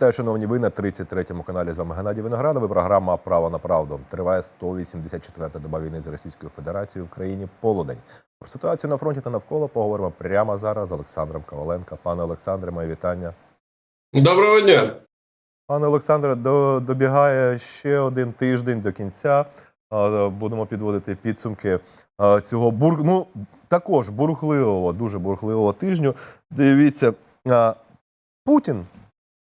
Вітаю, шановні ви на 33-му каналі. З вами Геннадій Виноградов. і Програма Право на правду триває 184-та доба війни з Російською Федерацією в країні Полудень. Про ситуацію на фронті та навколо поговоримо прямо зараз з Олександром Коваленко. Пане Олександре, моє вітання. Доброго дня. Пане Олександре, до, добігає ще один тиждень до кінця. Будемо підводити підсумки цього бур... ну, також бурхливого, дуже бурхливого тижню. Дивіться, Путін.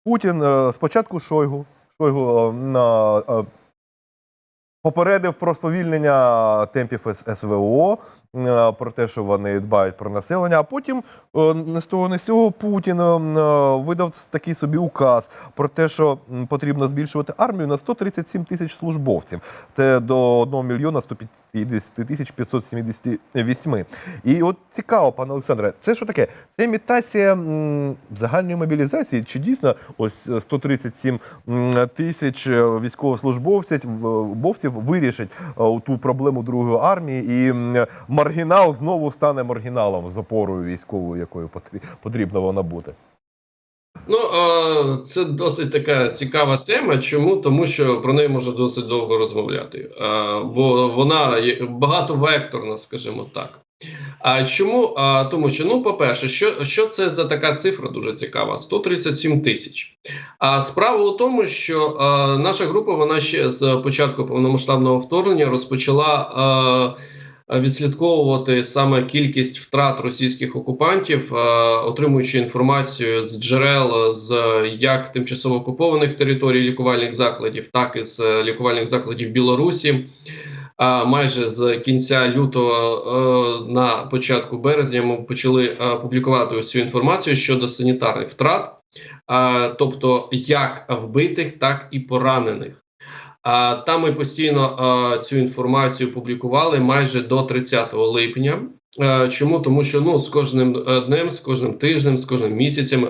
Путін е, спочатку Шойгу. Шойгу е, на, е, попередив про сповільнення темпів СВО, е, про те, що вони дбають про населення, а потім е, не з того, не з цього Путін е, видав такий собі указ про те, що потрібно збільшувати армію на 137 тисяч службовців. Це до 1 мільйона 150 тисяч 578. І от цікаво, пане Олександре, це що таке? Це імітація загальної мобілізації? Чи дійсно ось е, 137 м, тисяч військовослужбовців вирішить е, ту проблему другої армії, і маргінал знову стане маргіналом з опорою військовою, якою потрі- потрібно вона бути? Ну е, це досить така цікава тема. Чому? Тому що про неї можна досить довго розмовляти, Е, бо вона багатовекторна, скажімо так. А чому? А, тому що, ну, по-перше, що, що це за така цифра дуже цікава? 137 тисяч. А справа у тому, що е, наша група вона ще з початку повномасштабного вторгнення розпочала. Е, Відслідковувати саме кількість втрат російських окупантів, отримуючи інформацію з джерел з як тимчасово окупованих територій лікувальних закладів, так і з е, лікувальних закладів Білорусі. А майже з кінця лютого е, на початку березня ми почали е, публікувати ось цю інформацію щодо санітарних втрат, е, тобто як вбитих, так і поранених. Там ми постійно цю інформацію публікували майже до 30 липня. Чому тому, що ну з кожним днем, з кожним тижнем, з кожним місяцем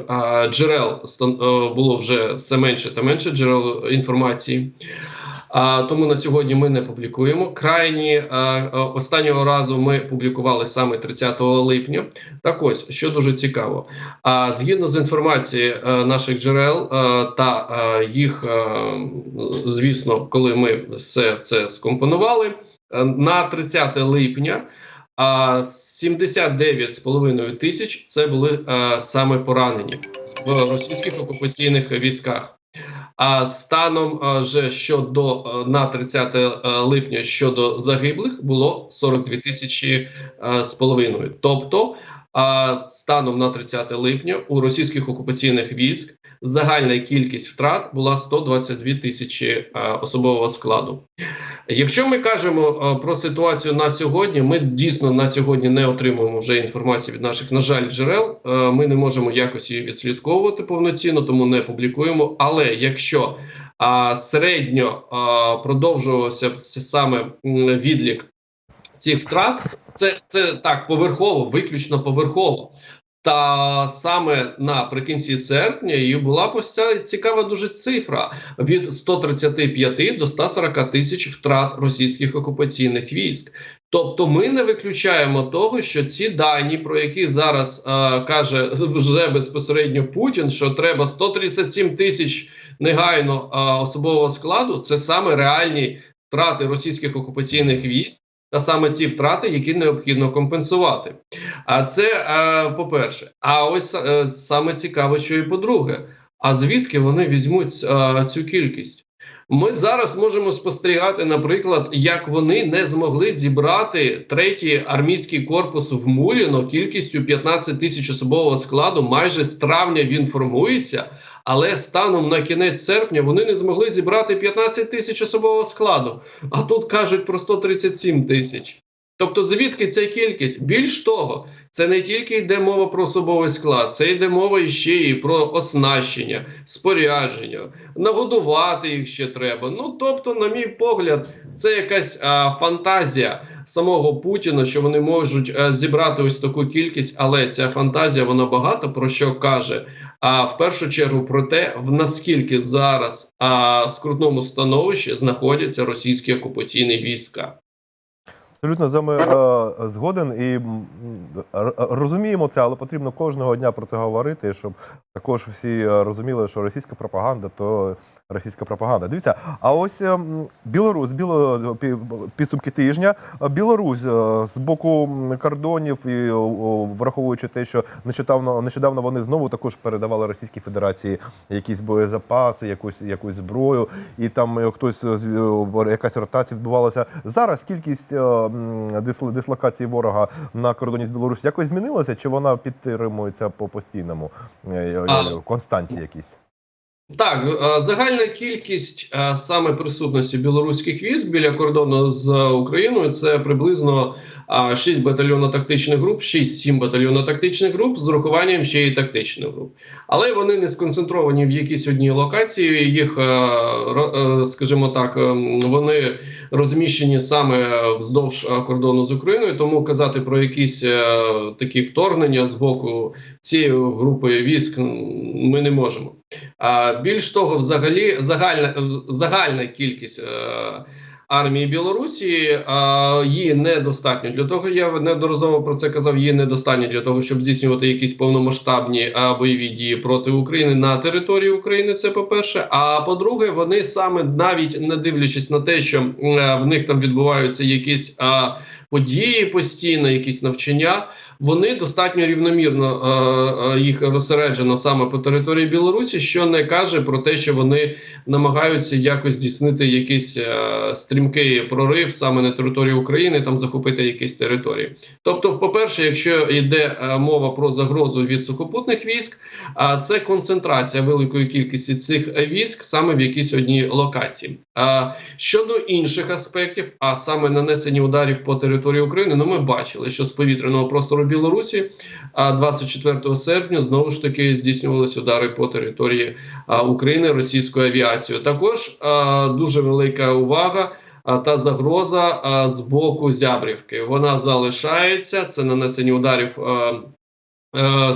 джерел стан- було вже все менше та менше джерел інформації. А тому на сьогодні ми не публікуємо. Крайні е, е, останнього разу ми публікували саме 30 липня. Так ось що дуже цікаво. А згідно з інформацією е, наших джерел та їх, звісно, коли ми все це скомпонували на 30 липня. А 79,5 тисяч це були саме поранені в російських окупаційних військах. А станом вже же щодо е, на 30 е, липня щодо загиблих було 42 тисячі е, з половиною. Тобто, станом на 30 липня у російських окупаційних військ загальна кількість втрат була 122 тисячі е, особового складу. Якщо ми кажемо е, про ситуацію на сьогодні, ми дійсно на сьогодні не отримуємо вже інформацію від наших, на жаль, джерел. Е, Ми не можемо якось її відслідковувати повноцінно, тому не публікуємо. Але якщо середньо продовжувався саме відлік цих втрат, це, це так поверхово, виключно поверхово. Та саме наприкінці серпня і була ця цікава дуже цифра від 135 до 140 тисяч втрат російських окупаційних військ. Тобто, ми не виключаємо того, що ці дані, про які зараз е, каже вже безпосередньо Путін, що треба 137 тисяч негайно е, особового складу, це саме реальні втрати російських окупаційних військ. Та саме ці втрати, які необхідно компенсувати. А це е, по-перше. А ось е, саме цікаво, що і по-друге. А звідки вони візьмуть е, цю кількість? Ми зараз можемо спостерігати, наприклад, як вони не змогли зібрати третій армійський корпус в Муліно кількістю 15 тисяч особового складу. Майже з травня він формується, але станом на кінець серпня вони не змогли зібрати 15 тисяч особового складу. А тут кажуть про 137 тисяч. Тобто, звідки ця кількість? Більш того, це не тільки йде мова про особовий склад, це йде мова ще і про оснащення, спорядження, нагодувати їх ще треба. Ну тобто, на мій погляд, це якась а, фантазія самого Путіна, що вони можуть а, зібрати ось таку кількість, але ця фантазія вона багато про що каже. А в першу чергу про те, в наскільки зараз а, скрутному становищі знаходяться російські окупаційні війська. Абсолютно з вами е, згоден і розуміємо це, але потрібно кожного дня про це говорити, щоб також всі е, розуміли, що російська пропаганда то російська пропаганда. Дивіться, а ось ем, Білорусь, біло пі- підсумки тижня. Білорусь е, з боку кордонів і враховуючи те, що нещодавно нещодавно вони знову також передавали Російській Федерації якісь боєзапаси, якусь якусь зброю, і там е, хтось е, якась ротація відбувалася. Зараз кількість дислокації ворога на кордоні з Білорусі якось змінилася, чи вона підтримується по постійному константі якійсь? Так, е, загальна кількість е, саме присутності білоруських військ біля кордону з Україною це приблизно 6 батальйонно-тактичних груп, 6-7 батальйонно-тактичних груп з урахуванням ще й тактичних груп. Але вони не сконцентровані в якійсь одній локації. Їх, е, е, скажімо так, е, вони розміщені саме вздовж е, кордону з Україною. Тому казати про якісь е, такі вторгнення з боку цієї групи військ ми не можемо. Більш того, взагалі, загальна загальна кількість е, армії Білорусі її недостатньо для того. Я неодноразово про це казав. Її недостатньо для того, щоб здійснювати якісь повномасштабні бойові дії проти України на території України. Це по перше. А по-друге, вони саме навіть не дивлячись на те, що е, в них там відбуваються якісь події постійно, якісь навчання. Вони достатньо рівномірно е, е, їх розсереджено саме по території Білорусі, що не каже про те, що вони намагаються якось здійснити якийсь е, стрімкий прорив саме на території України, там захопити якісь території. Тобто, по-перше, якщо йде е, мова про загрозу від сухопутних військ, а це концентрація великої кількості цих е, військ саме в якійсь одній локації. А щодо інших аспектів, а саме нанесення ударів по території України, ну ми бачили, що з повітряного простору Білорусі а 24 серпня знову ж таки здійснювалися удари по території України російською авіацією. Також дуже велика увага. Та загроза а, з боку Зябрівки вона залишається. Це нанесення ударів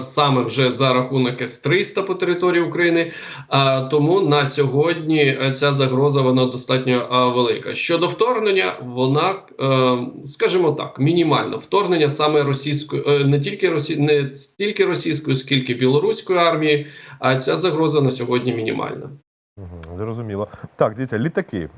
саме вже за рахунок С-300 по території України. А, тому на сьогодні е, ця загроза вона достатньо велика. Щодо вторгнення, вона, е, скажімо так, мінімально вторгнення саме російської, е, не тільки росі, не стільки російської, скільки білоруської армії. А ця загроза на сьогодні мінімальна. Зрозуміло. Так, дивіться, літаки.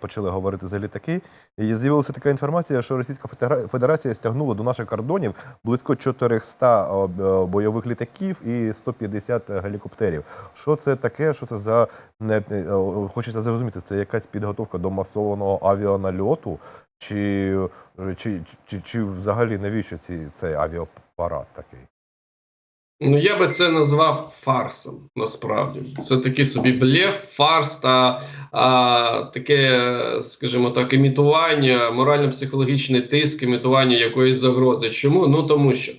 Почали говорити за літаки. І з'явилася така інформація, що Російська Федера- Федерація стягнула до наших кордонів близько 400 е, бойових літаків і 150 гелікоптерів. Що це таке? Що це за е, хочеться зрозуміти, це якась підготовка до масованого авіанальоту, чи, чи, чи, чи взагалі навіщо ці, цей авіапарат такий? Ну, я би це назвав фарсом. Насправді це такий собі блеф, фарс та а, таке, скажімо так, імітування, морально-психологічний тиск, імітування якоїсь загрози. Чому? Ну тому що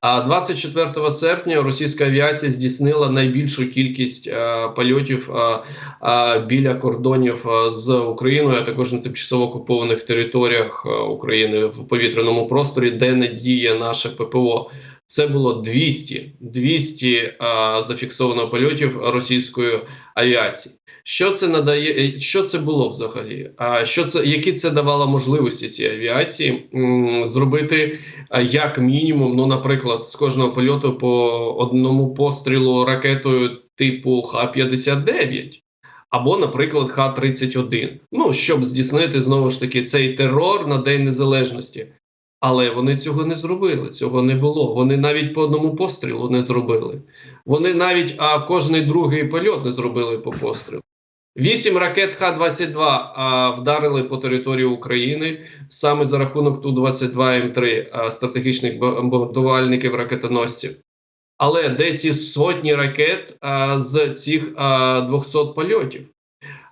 а 24 серпня російська авіація здійснила найбільшу кількість а, польотів а, а, біля кордонів а, з Україною, а також на тимчасово окупованих територіях а, України в повітряному просторі, де не діє наше ППО. Це було 200, 200 а, зафіксовано польотів російської авіації. Що це надає? Що це було взагалі? А що це які це давало можливості цій авіації м, зробити а, як мінімум? Ну, наприклад, з кожного польоту по одному пострілу ракетою типу Х-59. Або, наприклад, Х-31. Ну щоб здійснити знову ж таки цей терор на День Незалежності. Але вони цього не зробили. Цього не було. Вони навіть по одному пострілу не зробили. Вони навіть а кожний другий польот не зробили по пострілу. Вісім ракет Х-22 а, вдарили по території України саме за рахунок Ту-22 М3 а, стратегічних бомбардувальників ракетоносців. Але де ці сотні ракет а, з цих а, 200 польотів?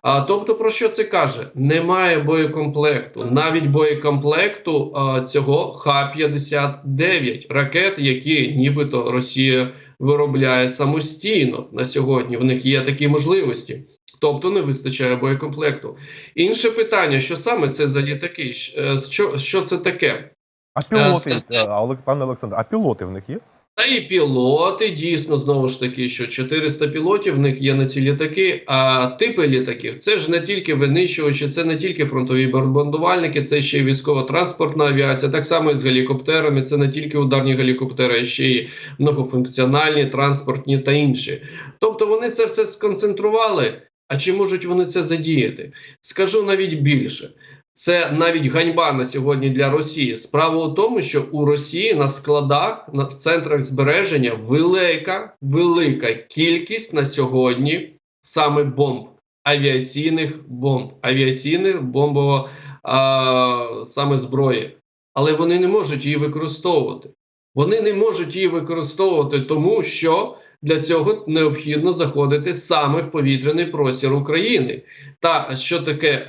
А, тобто, про що це каже? Немає боєкомплекту, навіть боєкомплекту а, цього Х-59 ракет, які нібито Росія виробляє самостійно на сьогодні. В них є такі можливості. Тобто не вистачає боєкомплекту. Інше питання: що саме це за літаки? Е, Що, що це таке? А пілоти, це Олег- пане Олександр, а пілоти в них є? Та і пілоти дійсно знову ж таки, що 400 пілотів в них є на ці літаки. А типи літаків це ж не тільки винищувачі, це не тільки фронтові бомбардувальники, це ще й військово-транспортна авіація. Так само і з гелікоптерами. Це не тільки ударні гелікоптери, а ще й многофункціональні, транспортні та інші. Тобто вони це все сконцентрували. А чи можуть вони це задіяти? Скажу навіть більше. Це навіть ганьба на сьогодні для Росії. Справа у тому, що у Росії на складах, на в центрах збереження велика, велика кількість на сьогодні саме бомб, авіаційних бомб, авіаційних бомбово а, саме зброї. Але вони не можуть її використовувати. Вони не можуть її використовувати, тому що для цього необхідно заходити саме в повітряний простір України. Та що таке е,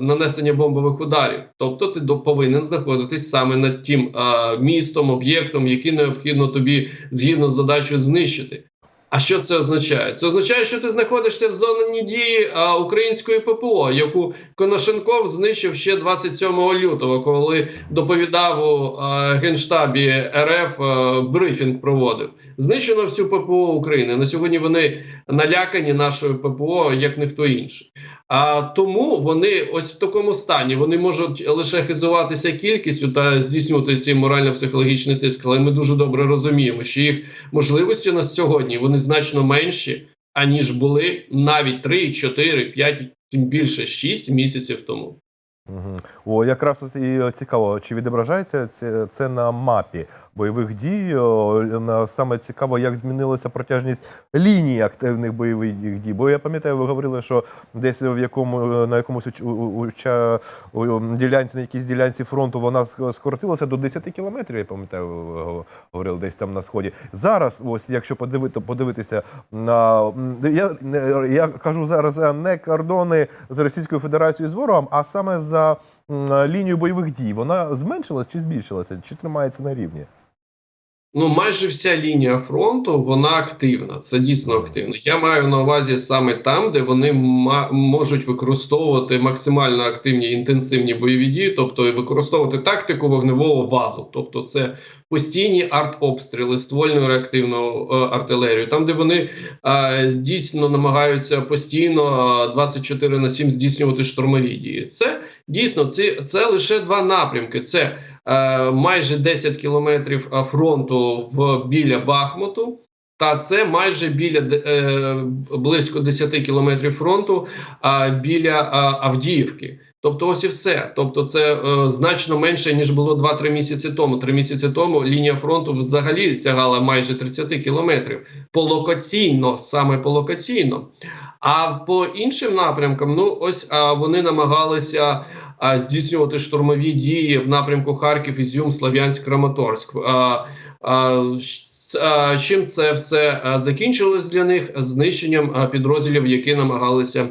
нанесення бомбових ударів? Тобто ти повинен знаходитись саме над тим е, містом, об'єктом, який необхідно тобі згідно з задачею знищити. А що це означає? Це означає, що ти знаходишся в зоні дії а, української ППО, яку Коношенков знищив ще 27 лютого, коли доповідав у а, генштабі РФ а, брифінг проводив. Знищено всю ППО України. На сьогодні вони налякані нашою ППО як ніхто інший. А тому вони ось в такому стані вони можуть лише хизуватися кількістю та здійснювати цей морально-психологічний тиск. Але ми дуже добре розуміємо, що їх можливості на сьогодні вони значно менші, аніж були навіть 3, 4, 5, тим більше 6 місяців тому. Угу. О, якраз і цікаво, чи відображається це, це на мапі бойових дій? Саме цікаво, як змінилася протяжність лінії активних бойових дій. Бо я пам'ятаю, ви говорили, що десь в якому на якомусь уча- ділянці, на якійсь ділянці фронту вона ск- скоротилася до 10 кілометрів. Я пам'ятаю, ви говорили десь там на сході. Зараз, ось якщо подивити, подивитися на я, не- я кажу зараз е, не кордони з Російською Федерацією з ворогом, а саме за лінію бойових дій. Вона зменшилась чи збільшилася, чи тримається на рівні? Ну, майже вся лінія фронту вона активна. Це дійсно активно. Я маю на увазі саме там, де вони ма- можуть використовувати максимально активні інтенсивні бойові дії, тобто використовувати тактику вогневого валу, тобто це постійні артобстріли, ствольну реактивну е, артилерію, там, де вони е, дійсно намагаються постійно е, 24 на 7 здійснювати штурмові дії. Це дійсно це, це лише два напрямки. Це е, майже 10 кілометрів е, фронту в біля Бахмуту. Та це майже біля е, близько 10 кілометрів фронту а, біля а, Авдіївки. Тобто, ось і все. Тобто, це е, значно менше ніж було 2-3 місяці тому. Три місяці тому лінія фронту взагалі сягала майже 30 кілометрів по локаційно, саме по локаційно. А по іншим напрямкам, ну ось а, вони намагалися а, здійснювати штурмові дії в напрямку Харків, Ізюм, Слов'янськ, Краматорськ. А, а, чим це все закінчилось для них знищенням підрозділів, які намагалися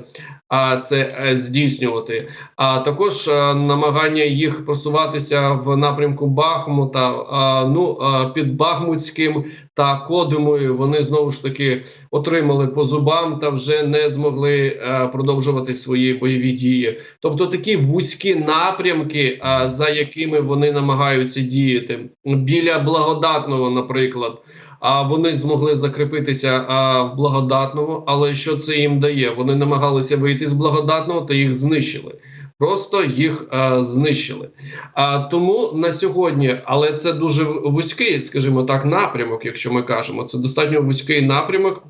а, це е, здійснювати. А також намагання їх просуватися в напрямку Бахмута. А, ну під Бахмутським та Кодимою вони знову ж таки отримали по зубам та вже не змогли е, продовжувати свої бойові дії. Тобто такі вузькі напрямки, за якими вони намагаються діяти біля благодатного, наприклад. А вони змогли закріпитися а, в благодатному, але що це їм дає? Вони намагалися вийти з благодатного, то їх знищили. Просто їх а, знищили. А тому на сьогодні, але це дуже вузький, скажімо так, напрямок, якщо ми кажемо, це достатньо вузький напрямок.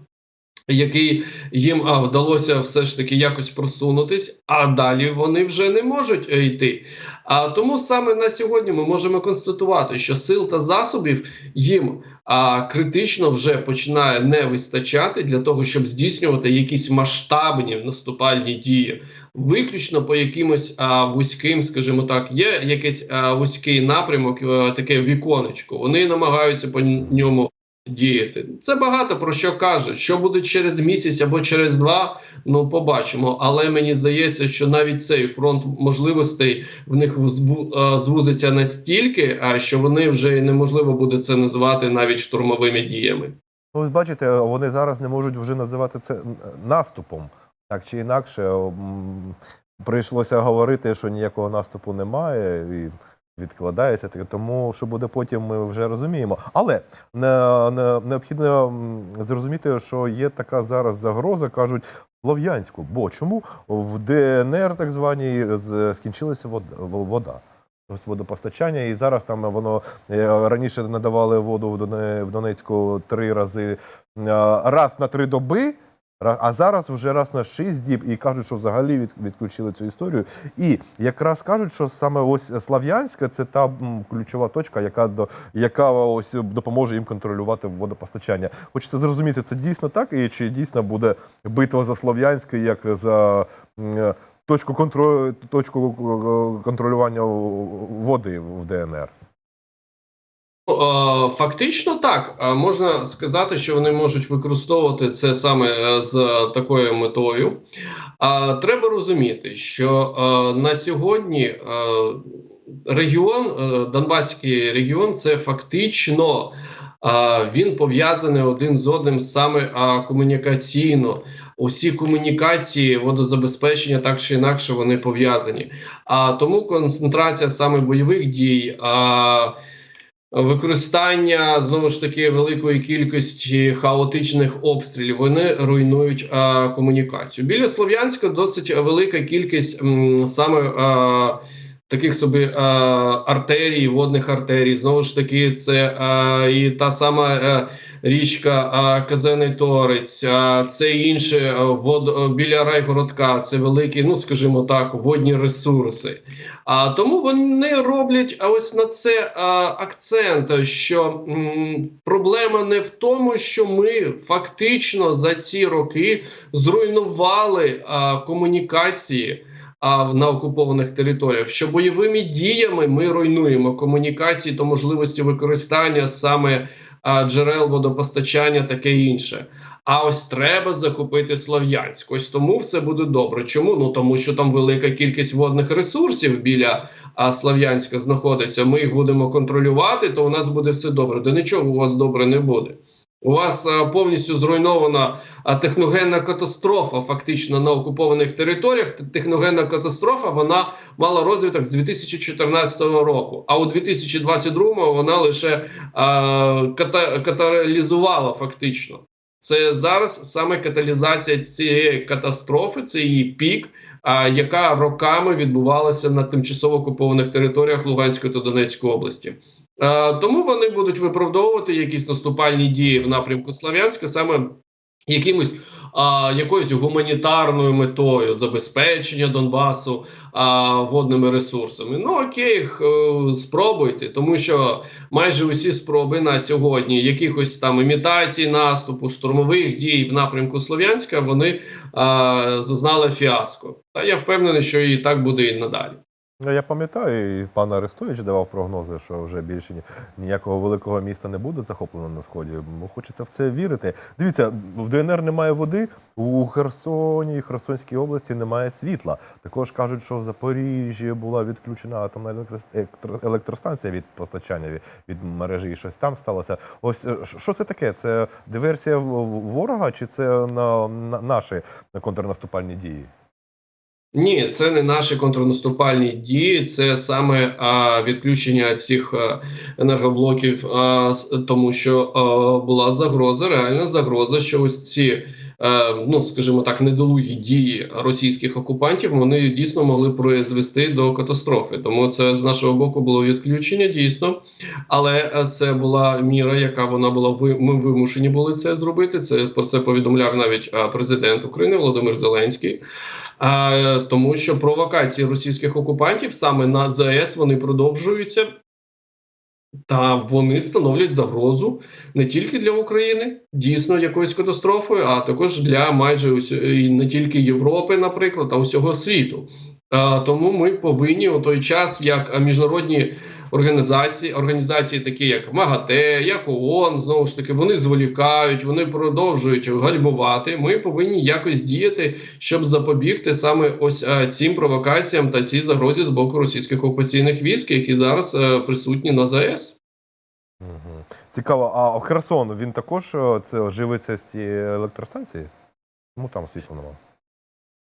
Який їм а, вдалося все ж таки якось просунутись, а далі вони вже не можуть е, йти. А тому саме на сьогодні ми можемо констатувати, що сил та засобів їм а, критично вже починає не вистачати для того, щоб здійснювати якісь масштабні наступальні дії, виключно по якимось а, вузьким, скажімо так, є якийсь а, вузький напрямок, а, таке віконечко. Вони намагаються по ньому діяти. Це багато про що каже. Що буде через місяць або через два, ну побачимо. Але мені здається, що навіть цей фронт можливостей в них е, звузиться настільки, а що вони вже неможливо буде це називати навіть штурмовими діями. Ну, ось бачите, вони зараз не можуть вже називати це наступом. Так чи інакше, прийшлося говорити, що ніякого наступу немає. І відкладається. Тому що буде потім, ми вже розуміємо. Але не, не, необхідно зрозуміти, що є така зараз загроза, кажуть. Слов'янську, бо чому в ДНР так званій скінчилася вода, водопостачання, і зараз там воно е, раніше надавали воду в Донецьку три рази е, раз на три доби. А зараз вже раз на шість діб і кажуть, що взагалі від, відключили цю історію. І якраз кажуть, що саме ось Слав'янська це та ключова точка, яка до яка ось допоможе їм контролювати водопостачання. Хочеться зрозуміти, це дійсно так, і чи дійсно буде битва за Слов'янське, як за точку контролю, точку е, контролювання води в ДНР. Е, Фактично так. Е, Можна сказати, що вони можуть використовувати це саме е, з такою метою. Треба розуміти, що на сьогодні регіон, Донбаський регіон, це фактично він пов'язаний один з одним саме комунікаційно. Усі комунікації водозабезпечення так чи інакше вони пов'язані. А тому концентрація саме бойових дій. Використання знову ж таки великої кількості хаотичних обстрілів вони руйнують а, комунікацію. Біля Слов'янська досить велика кількість м, саме а, таких собі а, артерій, водних артерій. Знову ж таки, це а, і та сама е, річка а, Казений Торець, а, це інше вод, а, біля райгородка. Це великі, ну скажімо так, водні ресурси. А тому вони роблять а ось на це а, акцент, що м, проблема не в тому, що ми фактично за ці роки зруйнували а, комунікації. А на окупованих територіях, що бойовими діями ми руйнуємо комунікації та можливості використання саме а, джерел водопостачання, таке інше. А ось треба закупити Слов'янськ. Ось тому все буде добре. Чому? Ну тому що там велика кількість водних ресурсів біля а, Слов'янська знаходиться. Ми їх будемо контролювати, то у нас буде все добре. До нічого у вас добре не буде. У вас повністю зруйнована техногенна катастрофа, фактично на окупованих територіях. Техногенна катастрофа вона мала розвиток з 2014 року. А у 2022 вона лише а, ката, каталізувала фактично. Це зараз саме каталізація цієї катастрофи, це її пік, а, яка роками відбувалася на тимчасово окупованих територіях Луганської та Донецької області. А, тому вони будуть виправдовувати якісь наступальні дії в напрямку Слав'янська саме якимось а, якоюсь гуманітарною метою забезпечення Донбасу а, водними ресурсами. Ну окей, е, спробуйте, тому що майже усі спроби на сьогодні якихось там імітацій наступу, штурмових дій в напрямку Слов'янська, вони зазнали фіаско. Та я впевнений, що і так буде і надалі. Ну, Я пам'ятаю, і пан Арестович давав прогнози, що вже більше ні- ніякого великого міста не буде захоплено на сході. Хочеться в це вірити. Дивіться, в ДНР немає води, у Херсоні, Херсонській області немає світла. Також кажуть, що в Запоріжжі була відключена атомна електро- електро- електростанція від постачання від, мережі, і щось там сталося. Ось е, що- це таке? Це диверсія ворога, чи це на наші контрнаступальні дії? Ні, це не наші контрнаступальні дії, це саме а, відключення цих а, енергоблоків, а, тому що а, була загроза, реальна загроза, що ось ці, е, ну скажімо так, недолугі дії російських окупантів вони дійсно могли призвести до катастрофи. Тому це з нашого боку було відключення дійсно, але е, це була міра, яка вона була ми вимушені були це зробити. Це про це повідомляв навіть президент України Володимир Зеленський. А, тому що провокації російських окупантів саме на ЗАЕС вони продовжуються, та вони становлять загрозу не тільки для України, дійсно якоюсь катастрофою, а також для майже усі- не тільки Європи, наприклад, а усього світу. А, тому ми повинні у той час, як міжнародні організації, організації, такі як МАГАТЕ, як ООН, знову ж таки, вони зволікають, вони продовжують гальмувати. Ми повинні якось діяти, щоб запобігти саме ось е, цим провокаціям та цій загрозі з боку російських окупаційних військ, які зараз е, присутні на ЗАЕС. Угу. Цікаво, а Херсон він також е, це живиться з тієї електростанції? Чому там світла немає?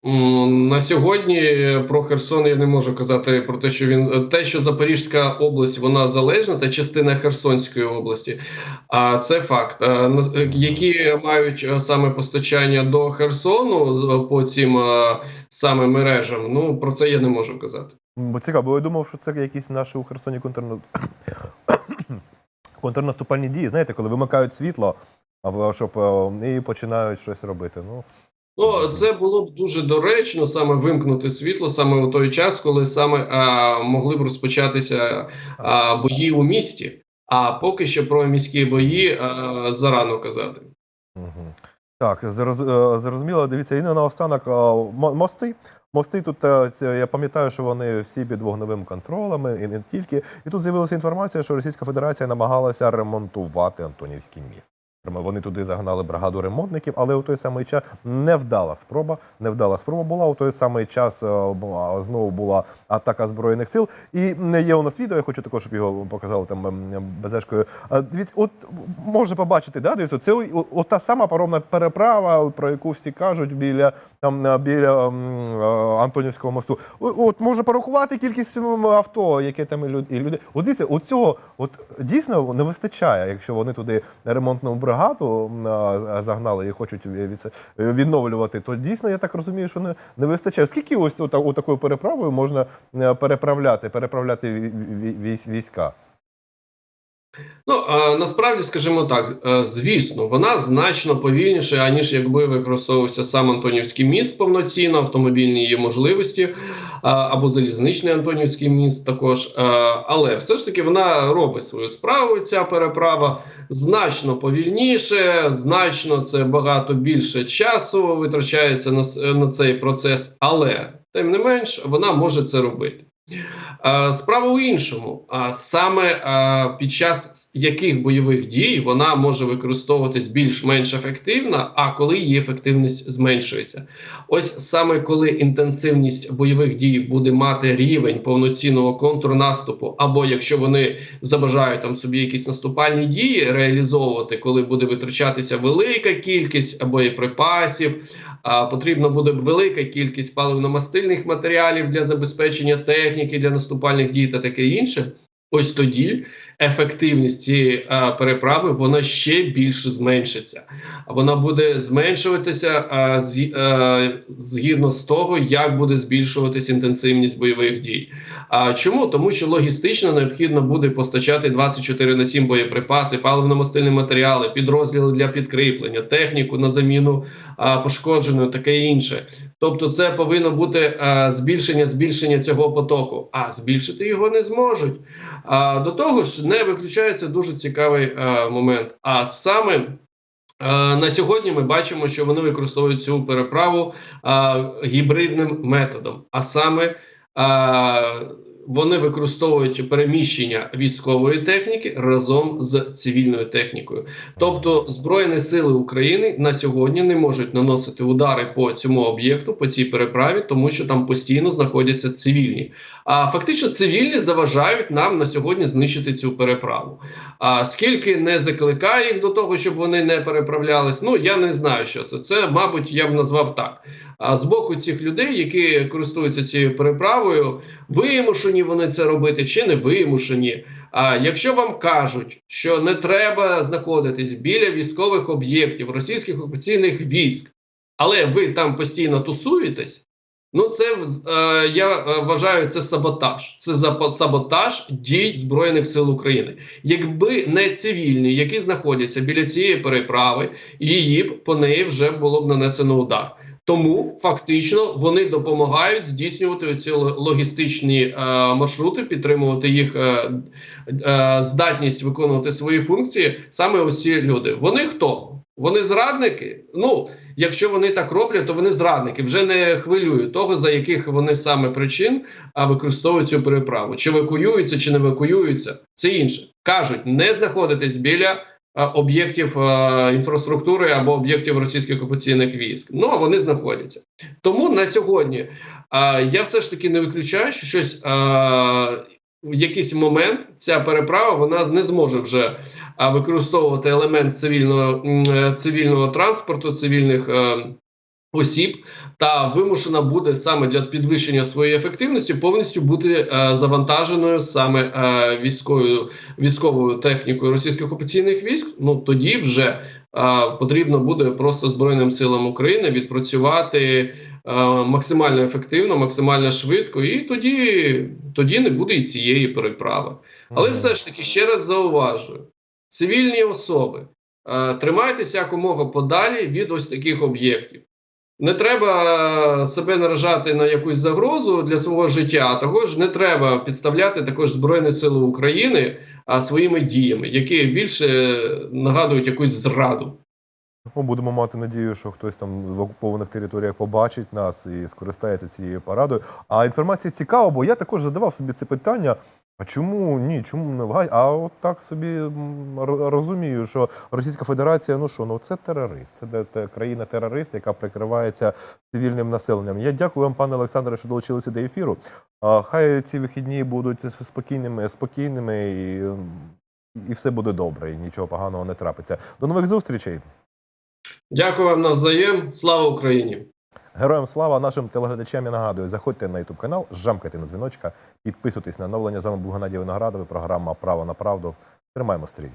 На сьогодні про Херсон я не можу казати про те, що він те, що Запорізька область вона залежна, та частина Херсонської області. А це факт. Які мають е, саме постачання до Херсону по цим е, саме мережам? Ну про це я не можу казати. Бо цікаво, я думав, що це якісь наші у Херсоні контрна... контрнаступальні дії. Знаєте, коли вимикають світло, а щоб е, і починають щось робити. Ну, Ну, це було б дуже доречно саме вимкнути світло саме у той час, коли саме а, могли б розпочатися а, бої у місті. А поки що про міські бої а, зарано казати. Угу. Так, зроз- е, зрозуміло. Дивіться, і наостанок е, мости. Мости тут е, я пам'ятаю, що вони всі під вогневим контролем, і не тільки. І тут з'явилася інформація, що Російська Федерація намагалася ремонтувати Антонівський міст. Вони туди загнали бригаду ремонтників, але у той самий час невдала спроба. Невдала спроба була. У той самий час е, знову була атака збройних сил. І є у нас відео. Я хочу також, щоб його показали там ем, безешкою. Е, Дивіться, от можна побачити, да, дивіться, це та сама паромна переправа, про яку всі кажуть біля там е, біля е, Антонівського мосту. От можна порахувати кількість авто, яке там і люди. От дивіться, от цього от дійсно не вистачає, якщо вони туди ремонтну бригаду а, загнали і хочуть відновлювати, то дійсно я так розумію, що не, не вистачає. Скільки ось отакою переправою можна е, переправляти, переправляти вій- вій- військ- війська? Ну насправді, скажімо так, е, звісно, вона значно повільніше, аніж якби використовувався сам Антонівський міст повноцінно, автомобільні її можливості, або залізничний Антонівський міст також. Е, Але все ж таки вона робить свою справу. Ця переправа значно повільніше, значно це багато більше часу витрачається на, на цей процес, але тим не менш вона може це робити. Е, Справа у іншому, а саме е, під час яких бойових дій вона може використовуватись більш-менш ефективно, а коли її ефективність зменшується. Ось саме коли інтенсивність бойових дій буде мати рівень повноцінного контрнаступу, або якщо вони забажають там собі якісь наступальні дії реалізовувати, коли буде витрачатися велика кількість боєприпасів, а, потрібно буде велика кількість паливно-мастильних матеріалів для забезпечення техніки для наступальних дій та таке інше. Ось тоді ефективність цієї а, переправи вона ще більше зменшиться. Вона буде зменшуватися а, зі- е, згідно з того, як буде збільшуватись інтенсивність бойових дій. А чому? Тому що логістично необхідно буде постачати 24 на 7 боєприпаси, паливно-мастильні матеріали, підрозділи для підкріплення, техніку на заміну а, пошкодженої, таке інше. Тобто, це повинно бути а, збільшення збільшення цього потоку. А збільшити його не зможуть. А до того ж, не виключається дуже цікавий е, момент. А саме е, на сьогодні ми бачимо, що вони використовують цю переправу е, гібридним методом, а саме а, вони використовують переміщення військової техніки разом з цивільною технікою. Тобто Збройні сили України на сьогодні не можуть наносити удари по цьому об'єкту, по цій переправі, тому що там постійно знаходяться цивільні. А фактично цивільні заважають нам на сьогодні знищити цю переправу. А скільки не закликає їх до того, щоб вони не переправлялись, ну я не знаю, що це. Це, мабуть, я б назвав так. А з боку цих людей, які користуються цією переправою, вимушені вони це робити чи не вимушені. А якщо вам кажуть, що не треба знаходитись біля військових об'єктів російських окупаційних військ, але ви там постійно тусуєтесь, ну це е, я е, вважаю це саботаж. Це саботаж дій Збройних сил України. Якби не цивільні, які знаходяться біля цієї переправи, її б по неї вже було б нанесено удар. Тому фактично вони допомагають здійснювати ці логістичні е, маршрути, підтримувати їх е, е, здатність виконувати свої функції. Саме ці люди. Вони хто? Вони зрадники. Ну, якщо вони так роблять, то вони зрадники. Вже не хвилюють того, за яких вони саме причин а використовують цю переправу. Чи евакуюються, чи не евакуюються, це інше. кажуть, не знаходитесь біля об'єктів інфраструктури або об'єктів російських окупаційних військ. Ну а вони знаходяться. Тому на сьогодні я все ж таки не виключаю, що щось в якийсь момент ця переправа вона не зможе вже використовувати елемент цивільного е, цивільного транспорту, цивільних. е, осіб та вимушена буде саме для підвищення своєї ефективності повністю бути е, завантаженою саме е, військовою військовою технікою російських окупаційних військ. Ну тоді вже е, потрібно буде просто збройним силам України відпрацювати е, максимально ефективно, максимально швидко, і тоді, тоді не буде і цієї переправи. Але Мгм. все ж таки ще раз зауважую: цивільні особи, е, тримайтеся якомога подалі від ось таких об'єктів. Не треба себе наражати на якусь загрозу для свого життя, а також не треба підставляти також Збройні Сили України а, своїми діями, які більше нагадують якусь зраду. Ну, будемо мати надію, що хтось там в окупованих територіях побачить нас і скористається цією порадою. А інформація цікава, бо я також задавав собі це питання. А чому ні? Чому не вгай? А от так собі розумію, що Російська Федерація, ну що, ну це терорист, це країна-терорист, яка прикривається цивільним населенням. Я дякую вам, пане Олександре, що долучилися до ефіру. Хай ці вихідні будуть спокійними, спокійними і, і все буде добре, і нічого поганого не трапиться. До нових зустрічей. Дякую вам навзаєм. Слава Україні! Героям слава нашим телеглядачам. Я нагадую, заходьте на YouTube канал, жамкайте на дзвіночка, підписуйтесь на оновлення. З вами був Геннадій Виноградовий, програма Право на правду. Тримаємо стрій.